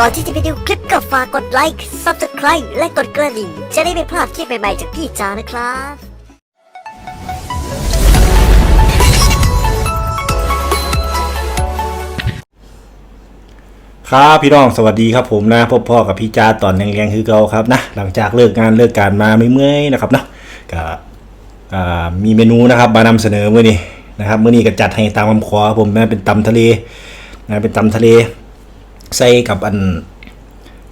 ก่อนที่จะไปดูคลิปก็ฝากกดไลค์ Subscribe และกดกระดิ่ง จะได้ไม่พลาดคลิปใหม่ๆจากพี่จานะครับครับพี่น้องสวัสดีครับผมนะพบพ่อกับพี่จ้าตอนแรงๆคือเก่าครับนะหลังจากเลิกงานเลิกการมาไม่เมื่อยๆนะครับเนาะก็มีเมนูนะครับมานำเสนอมื้อนี้นะครับมื้อนี้ก็จัดให้ตามคำขอผมนะเป็นตำทะเลนะเป็นตำทะเล ใส่กับอัน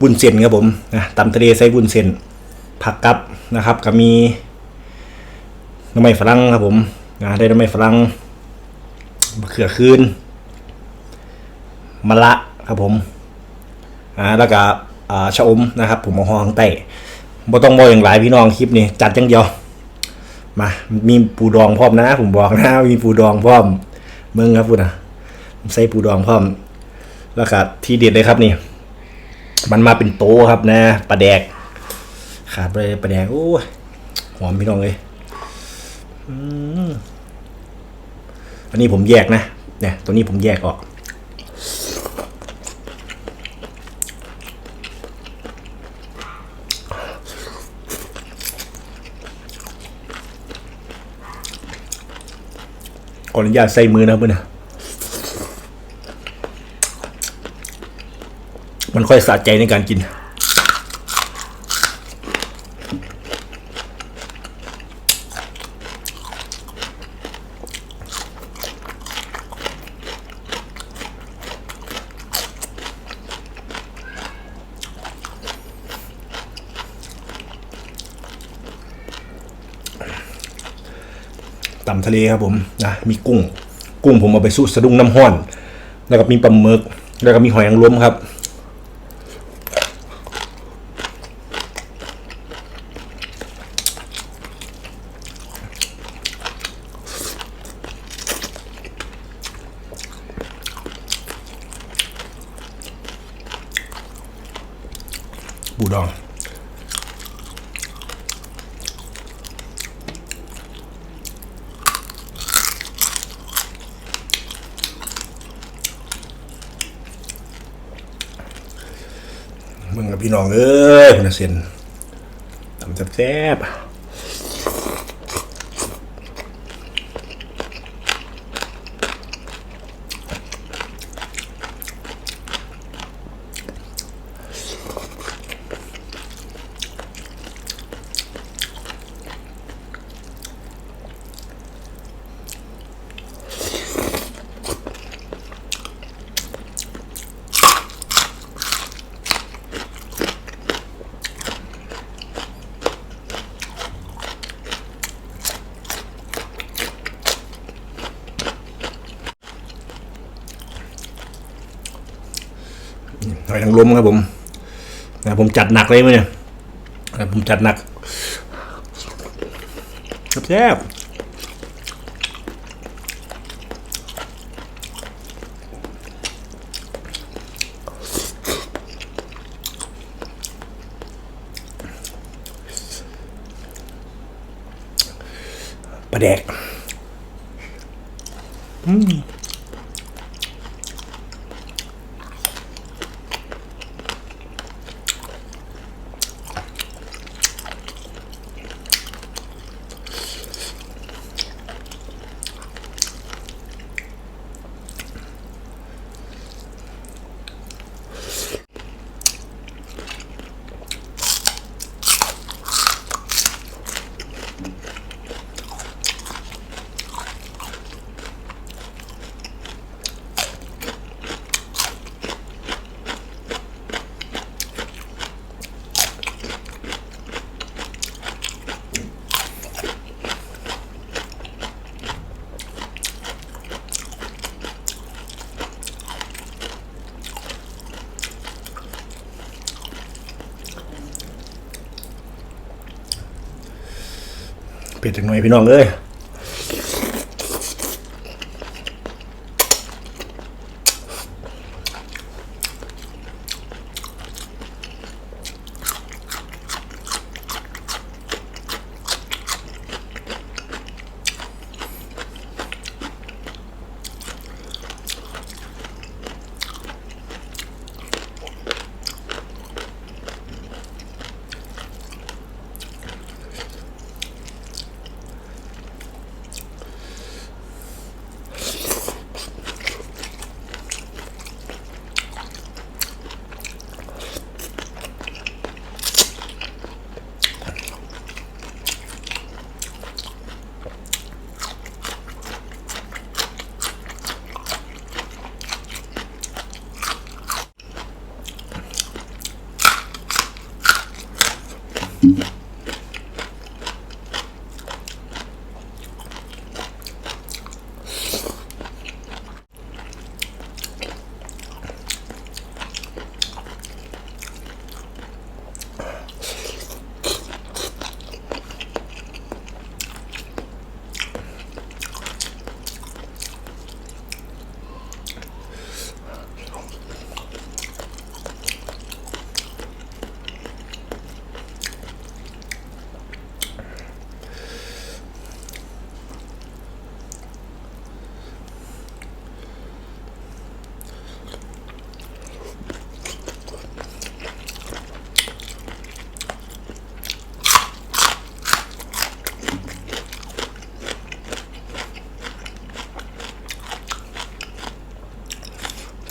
บุญเส้นครับผมนะตำทะเลใส่บุญเส้นผักกับนะครับก็มีน้ำมันฝรั่งครับผมนะได้น้ำมันฝรั่งมะเขือคืนมะละครับผมอ่าแล้วก็อ่าชะอมนะครับ ผมเอาห้องใต้บ่ต้องบอกอย่างหลายพี่น้องคลิปนี้จัดจังเดียวมา มีปูดองพร้อมนะ ผมบอกนะ มีปูดองพร้อมเมืองครับพูดนะใส่ปูดองพร้อม แล้วก็ที่เด็ดเลยครับนี่ มันมาเป็นโตครับนะปลาแดก ขาดไปปลาแดกโอ้หอมพี่น้องเลยอันนี้ผมแยกนะเนี่ยตัวนี้ผมแยกออกขออนุญาตใส่มือนะเพื่อนนะ มันค่อยสะใจในการกินตำทะเลครับผมนะมีกุ้ง กุ้งผมเอาไปสู้สะดุ้งน้ำห้อน แล้วก็มีปลาหมึก แล้วก็มีหอยนางรมครับดอง มึงกับพี่น้องเอ้ยคนละเซนทำแซ่บ หอยนางรมครับผมนะผมจัดหนักเลยมั้ยเนี่ยผมจัดหนักแซ่บปลาแดก เป็ดจังหน่อยพี่น้องเอ้ย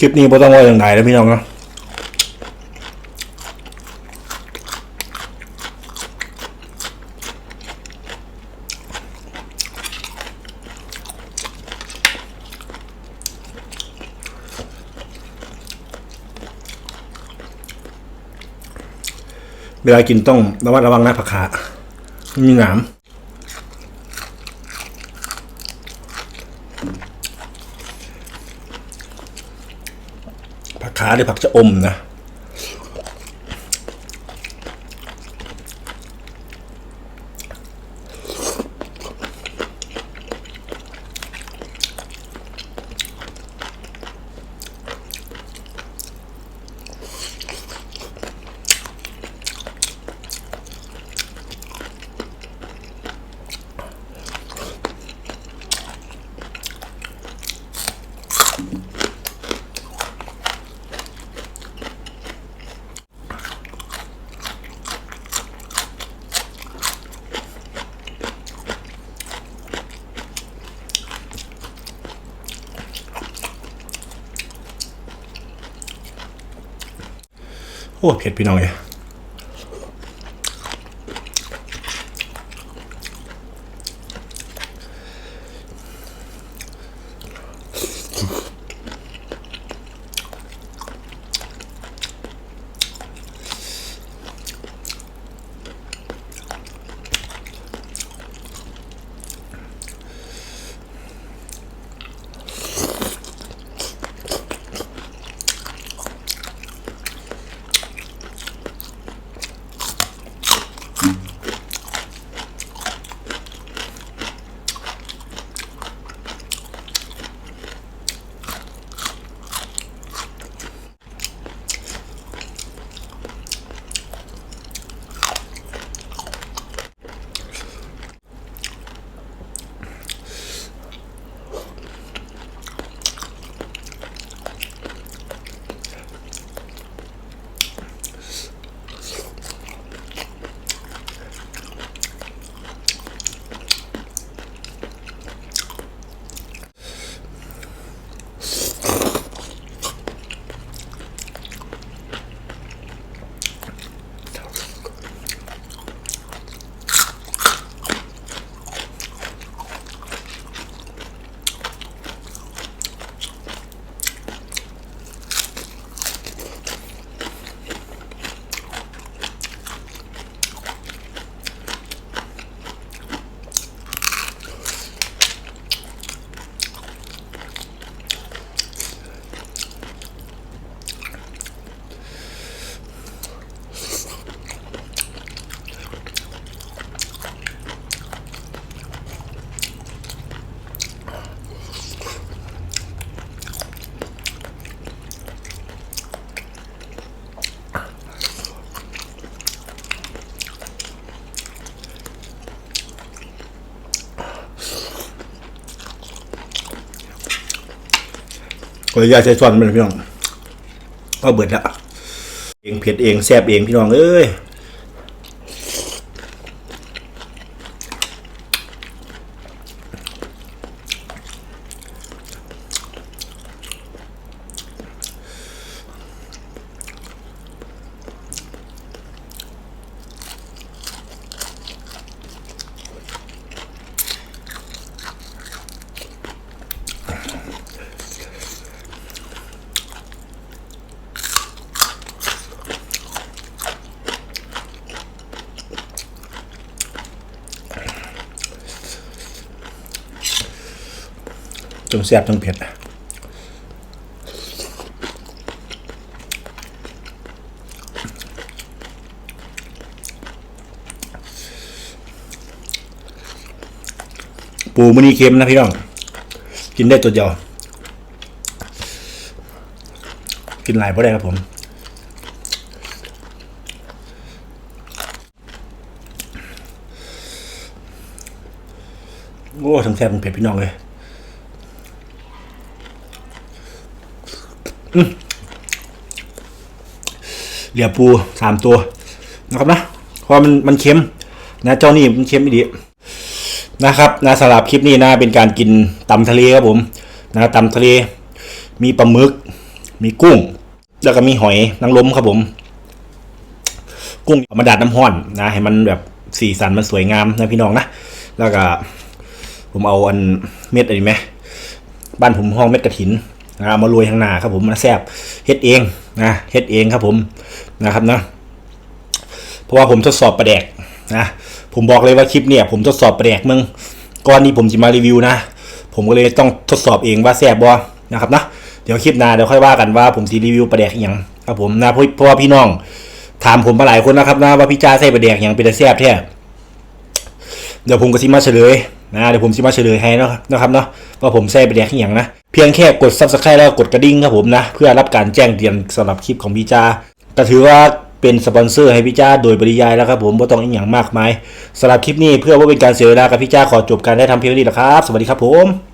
คลิปนี้บ่ต้องว่าอย่างไรแล้วพี่น้องนะเวลากินต้องระมัดระวังนะผักขามีหนาม ผักขาหรือผักชะอมนะ โอ้เผ็ดพี่น้องเอ้ย เออยาใช้ซ้อนมันพี่น้องก็เบิดละเองเผ็ดเองแซ่บเองพี่น้องเอ้ย งแซ่บจงเผ็ดปูมันีเค็มนะพี่น้อง กินได้ตัวเดียว กินหลายพราะได้ครับผมโอ้ทั้งแซ่บทั้งเผ็ดพี่น้องเลยอืม เหลือปูสามตัวนะครับนะเพราะมันมันเค็ม นะเจ้านี่มันเค็มไม่ดีนะครับนะสำหรับคลิปนี้นะเป็นการกินตำทะเลครับผม นะตำทะเล มีปลาหมึก มีกุ้ง แล้วก็มีหอยนางรมครับผม กุ้งมาดัดน้ำห้อนนะให้มันแบบสีสันมันสวยงามนะพี่น้องนะแล้วก็ผมเอาอันเม็ดอะไรไหมบ้านผมห้องเม็ดกระถิน นะมาโรยข้างหน้าครับผมมาแซบเฮ็ดเองนะเฮ็ดเองครับผมนะครับนะเพราะว่าผมทดสอบประแดกนะผมบอกเลยว่าคลิปเนี่ย ผมทดสอบประแดกมึงก่อนนี้ผมจะมารีวิวนะ ผมก็เลยต้องทดสอบเองว่าแซบบ่นะครับนะเดี๋ยวคลิปหน้าเดี๋ยวค่อยว่ากันว่าผมจะรีวิวประแดกอย่างครับผมนะเพราะเพราะว่าพี่น้องถามผมมาหลายคนนะครับนะว่าพี่จ้าใส่ประแดกอย่างเป็นแซบแท้เดี๋ยวผมก็สิมาเฉลย นะเดี๋ยวผมจะมาเฉลยให้นะนะครับเนาะว่าผมใส่ปแดกอย่างนะ เพียงแค่กด subscribe แล้วกดกระดิ่งครับผมนะ เพื่อรับการแจ้งเตือนสำหรับคลิปของพี่จ้าก็ถือว่าเป็นสปอนเซอร์ให้พี่จ้าโดยปริยายแล้วครับผมไม่ต้องอีกอย่างมากมายสำหรับคลิปนี้เพื่อว่าเป็นการเสียเวลากับพี่จ้าขอจบการได้ทำเพียงนี้แหละครับ สวัสดีครับผม